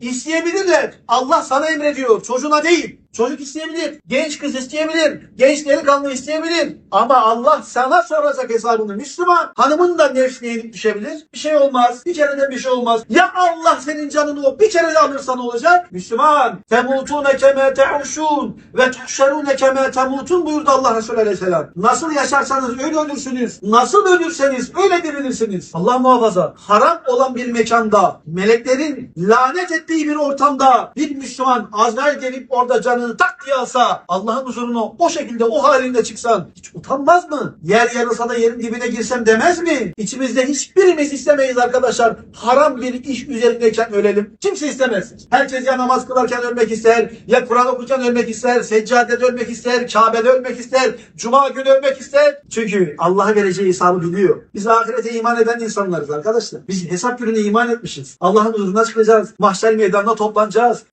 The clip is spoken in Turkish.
İsteyebilirler. Allah sana emrediyor. Çocuğuna değil. Çocuk isteyebilir. Genç kız isteyebilir. Genç delikanlı isteyebilir. Ama Allah sana soracak hesabını Müslüman. Hanımın da nefsine yenik düşebilir. Bir şey olmaz. Bir kereden bir şey olmaz. Ya Allah senin canını o bir kere de alırsa ne olacak? Müslüman. Temutune keme te'uşun ve tuhşerune keme temutun buyurdu Allah Resulü Aleyhisselam. Nasıl yaşarsanız öyle ölürsünüz. Nasıl ölürseniz öyle dirilirsiniz. Allah muhafaza. Haram olan bir mekanda, meleklerin lanet ettiği bir ortamda bir Müslüman Azrail gelip orada canını tak diye alsa Allah'ın huzuruna o şekilde o halinde çıksan hiç utanmaz mı? Yer yarılsa da yerin dibine girsem demez mi? İçimizde hiçbirimiz istemeyiz arkadaşlar. Haram bir iş üzerindeyken ölelim. Kimse istemez. Herkes ya namaz kılarken ölmek ister, ya Kur'an okurken ölmek ister, seccadede ölmek ister, Kabe'de ölmek ister, Cuma günü ölmek ister. Çünkü Allah'a vereceği hesabı biliyor. Biz ahirete iman eden insanlarız arkadaşlar. Biz hesap gününe iman etmişiz. Allah'ın huzuruna çıkacağız. Mahşer meydanına toplanacağız.